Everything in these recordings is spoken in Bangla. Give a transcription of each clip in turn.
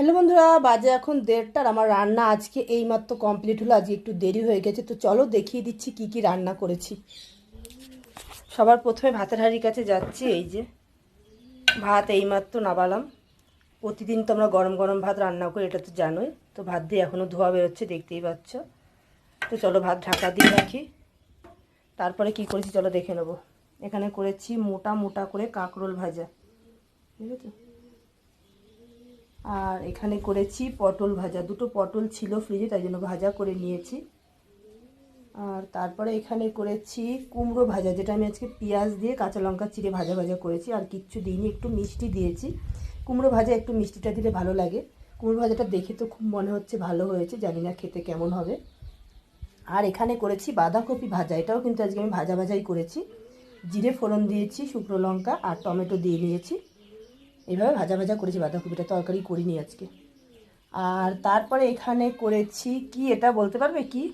হ্যালো বন্ধুরা, বাজে এখন দেড়টার। আমার রান্না আজকে এইমাত্র কমপ্লিট হলো, আজকে একটু দেরি হয়ে গেছে। তো চলো দেখিয়ে দিচ্ছি কি কি রান্না করেছি। সবার প্রথমে ভাতের হাঁড়ির কাছে যাচ্ছি, এই যে ভাত এইমাত্র নাবালাম। প্রতিদিন তো আমরা গরম গরম ভাত রান্না করি, এটা তো জানোই। তো ভাত দিয়ে এখনও ধোয়া বেরোচ্ছে, দেখতেই পাচ্ছ। তো চলো ভাত ঢাকা দিয়ে রাখি। তারপরে কি করেছি চলো দেখে নেব। এখানে করেছি মোটা মোটা করে কাঁকরোল ভাজা। ঠিক আছে? আর এখানে করেছি পটল ভাজা। দুটো পটল ছিল ফ্রিজে তাই জন্য ভাজা করে নিয়েছি। আর তারপরে এখানে করেছি কুমড়ো ভাজা, যেটা আমি আজকে পেঁয়াজ দিয়ে কাঁচা লঙ্কা চিড়ে ভাজা ভাজা করেছি, আর কিচ্ছু দিইনি, একটু মিষ্টি দিয়েছি। কুমড়ো ভাজা একটু মিষ্টিটা দিলে ভালো লাগে। কুমড়ো ভাজাটা দেখে তো খুব মনে হচ্ছে ভালো হয়েছে, জানি না খেতে কেমন হবে। আর এখানে করেছি বাঁধাকপি ভাজা, এটাও কিন্তু আজকে আমি ভাজা ভাজাই করেছি। জিরে ফোড়ন দিয়েছি, শুকনো লঙ্কা আর টমেটো দিয়ে নিয়েছি। এইভাবে ভাজা ভাজা করেছি, বাঁধাকপিটা তরকারি করিনি আজকে। আর তারপরে এখানে করেছি কি এটা বলতে পারবে কি?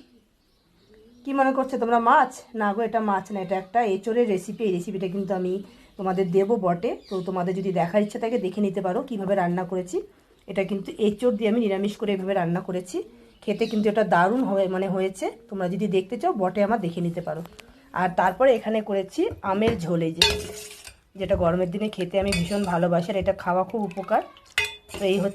কি মনে করছে তোমরা, মাছ? না গো, এটা মাছ না, এটা একটা এঁচোড়ের রেসিপি এই রেসিপিটা কিন্তু আমি তোমাদের দেবো বটে। তো তোমাদের যদি দেখার ইচ্ছা থাকে, দেখে নিতে পারো কীভাবে রান্না করেছি। এটা কিন্তু এঁচোড় দিয়ে আমি নিরামিষ করে এভাবে রান্না করেছি। খেতে কিন্তু এটা দারুণ হয়ে মানে হয়েছে। তোমরা যদি দেখতে চাও, বটে আমার দেখে নিতে পারো। আর তারপরে এখানে করেছি আমের ঝোলে যে যেটা গরমের দিনে খেতে আমি ভীষণ ভালোবাসি আর এটা খাওয়া খুব উপকার। তো এই হচ্ছে